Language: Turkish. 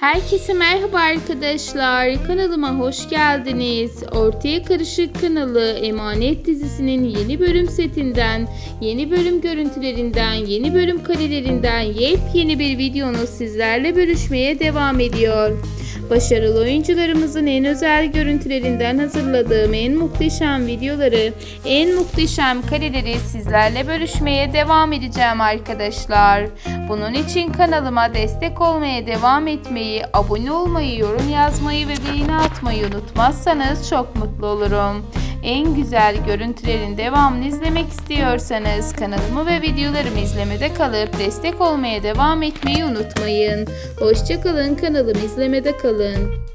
Herkese merhaba arkadaşlar. Kanalıma hoş geldiniz. Ortaya Karışık kanalı Emanet dizisinin yeni bölüm setinden, yeni bölüm görüntülerinden, yeni bölüm karelerinden yepyeni bir videonu sizlerle bölüşmeye devam ediyor. Başarılı oyuncularımızın en özel görüntülerinden hazırladığım en muhteşem videoları, en muhteşem kareleri sizlerle bölüşmeye devam edeceğim arkadaşlar. Bunun için kanalıma destek olmaya devam etmeyi, abone olmayı, yorum yazmayı ve beğeni atmayı unutmazsanız çok mutlu olurum. En güzel görüntülerin devamını izlemek istiyorsanız kanalımı ve videolarımı izlemede kalıp destek olmaya devam etmeyi unutmayın. Hoşçakalın kanalımı izlemede kalın.